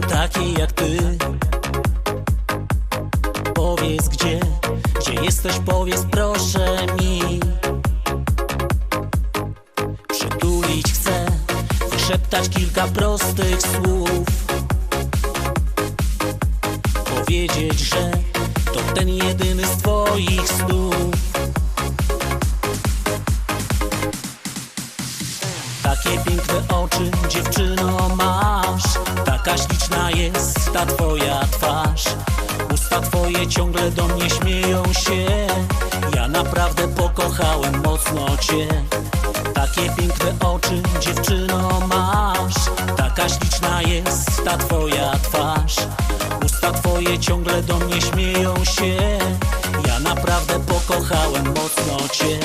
takiej jak ty. Powiedz gdzie, gdzie jesteś, powiedz proszę mi. Przytulić chcę, wyszeptać kilka prostych słów. Powiedzieć, że to ten jedyny z twoich snów. Takie piękne oczy, dziewczyno, śliczna jest ta twoja twarz. Usta twoje ciągle do mnie śmieją się. Ja naprawdę pokochałem mocno cię. Takie piękne oczy, dziewczyno, masz. Taka śliczna jest ta twoja twarz. Usta twoje ciągle do mnie śmieją się. Ja naprawdę pokochałem mocno cię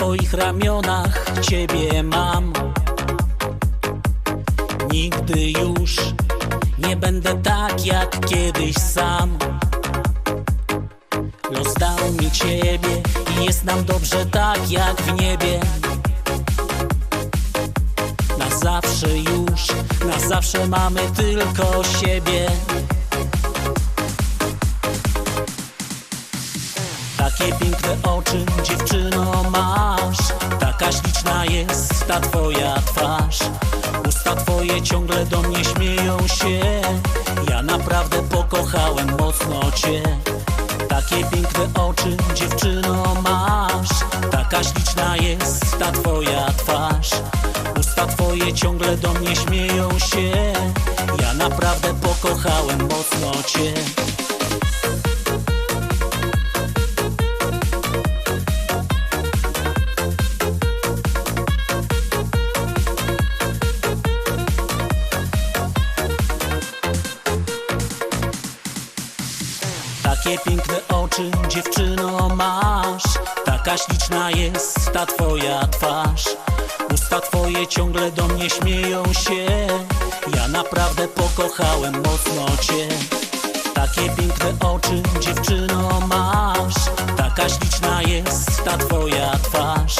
swoich ramionach Ciebie mam. Nigdy już nie będę tak jak kiedyś sam. Los dał mi Ciebie i jest nam dobrze tak jak w niebie. Na zawsze już, na zawsze mamy tylko siebie. Takie piękne oczy, dziewczyno, masz. Taka śliczna jest ta twoja twarz. Usta twoje ciągle do mnie śmieją się. Ja naprawdę pokochałem mocno cię. Takie piękne oczy, dziewczyno, masz. Taka śliczna jest ta twoja twarz. Usta twoje ciągle do mnie śmieją się. Ja naprawdę pokochałem mocno cię Takie piękne oczy, dziewczyno, masz. Taka śliczna jest ta twoja twarz. Usta twoje ciągle do mnie śmieją się. Ja naprawdę pokochałem mocno cię. Takie piękne oczy, dziewczyno, masz. Taka śliczna jest ta twoja twarz.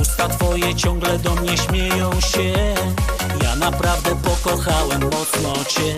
Usta twoje ciągle do mnie śmieją się. Ja naprawdę pokochałem mocno cię